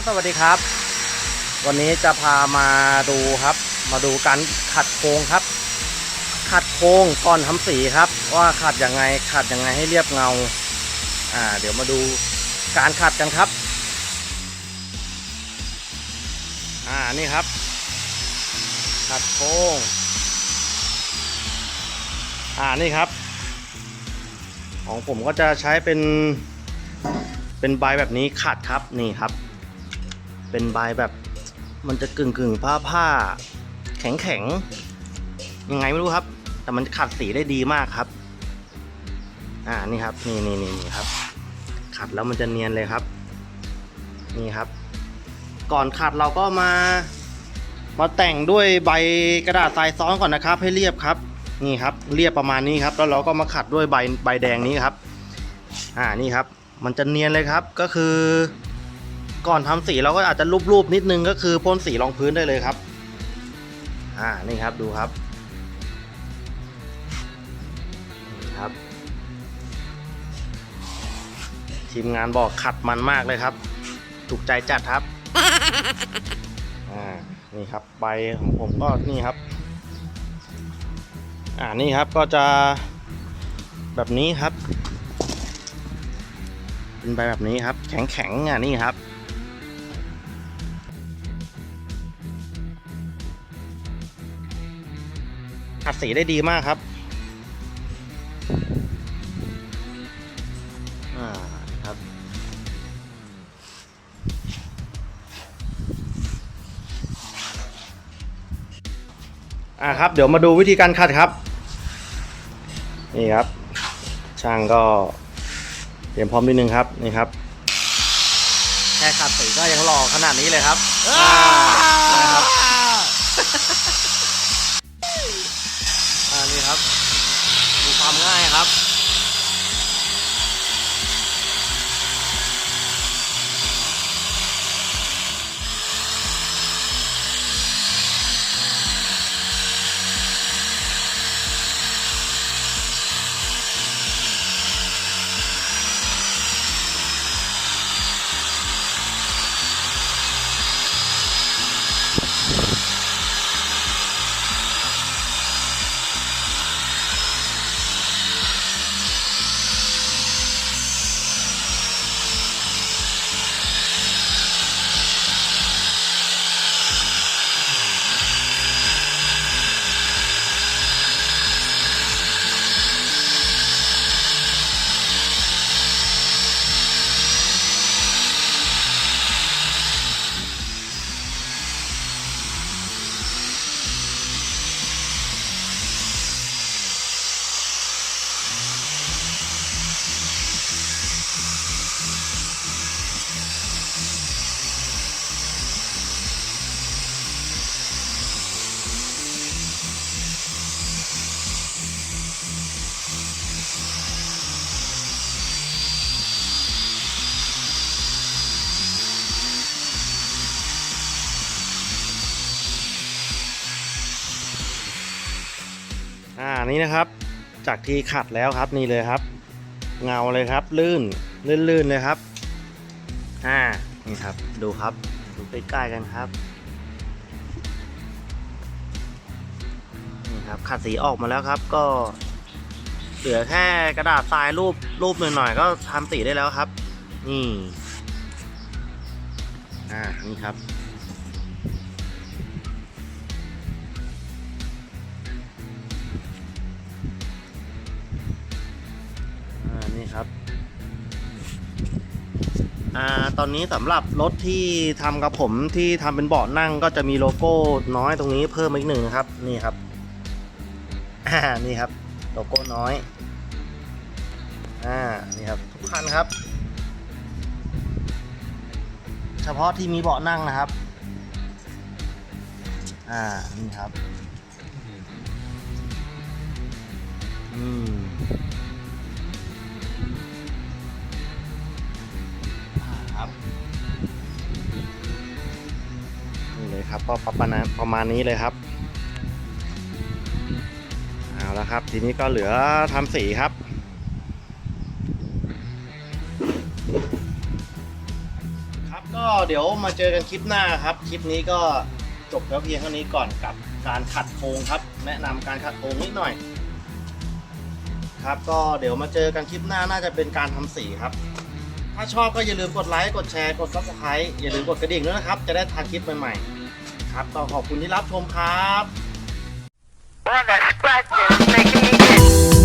บสวัสดีครับ วันนี้จะพามาดูครับ มาดูการขัดโครงครับ ขัดโครงก่อนทำสีครับ ว่าขัดยังไงขัดยังไงให้เรียบเงา อ่า เดี๋ยวมาดูการขัดกันครับ อ่านี่ครับ ขัดโครงอ่านี่ครับ ของผมก็จะใช้เป็นเป็นใบแบบนี้ขัดครับนี่ครับ เป็นใบแบบมันจะกึ่งกึ่งผ้าผ้าแข็งแข็งยังไงไม่รู้ครับ แต่มันขัดสีได้ดีมากครับ อ่านี่ครับนี่นี่นี่นี่ครับ ขัดแล้วมันจะเนียนเลยครับ นี่ครับ ก่อนขัดเราก็มา มาแต่งด้วยใบกระดาษทรายซ้อนก่อนนะครับ ให้เรียบครับ นี่ครับ เรียบประมาณนี้ครับ แล้วเราก็มาขัดด้วยใบใบแดงนี้ครับ อ่านี่ครับ มันจะเนียนเลยครับก็คือ ก่อนทำสีเราก็อาจจะรูปๆนิดนึงก็คือพ่นสีรองพื้นได้เลยครับ อ่านี่ครับดูครับนี่ครับ ทีมงานบอกขัดมันมากเลยครับ ถูกใจจัดครับ อ่านี่ครับใบของผมก็นี่ครับ อ่านี่ครับก็จะแบบนี้ครับ เป็นใบแบบนี้ครับ แข็งแข็งๆอะนี่ครับ ขัดสีได้ดีมากครับอ่าครับ อ่าครับ เดี๋ยวมาดูวิธีการขัดครับ นี่ครับ ช่างก็เตรียมพร้อมนิดนึงครับ นี่ครับ แค่ขัดสีก็ยังหล่อขนาดนี้เลยครับอ่านะครับ ใช่ครับ อ่านี่นะครับ จากที่ขัดแล้วครับนี่เลยครับ เงาเลยครับ ลื่นลื่นๆเลยครับ อ่านี่ครับดูครับดูใกล้ๆกันครับนี่ครับขัดสีออกมาแล้วครับก็เหลือแค่กระดาษทรายรูปรูปหน่อยๆก็ทำสีได้แล้วครับ นี่ อ่า นี่ครับ ตอนนี้สำหรับรถที่ทำกับผมที่ทำเป็นเบาะนั่งก็จะมีโลโก้น้อยตรงนี้เพิ่มอีกหนึ่งนะครับนี่ครับอ่านี่ครับโลโก้น้อยอ่านี่ครับทุกคันครับ เฉพาะที่มีเบาะนั่งนะครับ อ่านี่ครับ เลยครับก็ประมาณประมาณนี้เลยครับเอาละครับ ทีนี้ก็เหลือทำสีครับครับก็เดี๋ยวมาเจอกันคลิปหน้าครับ คลิปนี้ก็จบแล้วเพียงเท่านี้ก่อนกับการขัดโครงครับ แนะนำการขัดโครงนิดหน่อย ครับก็เดี๋ยวมาเจอกันคลิปหน้าน่าจะเป็นการทำสีครับ ถ้าชอบก็อย่าลืมกดไลค์กดแชร์กด subscribe อย่าลืมกดกระดิ่งด้วยนะครับ จะได้ทันคลิปใหม่ๆ ครับ ก็ขอบคุณที่รับชมครับ Well, that scratch is making me get.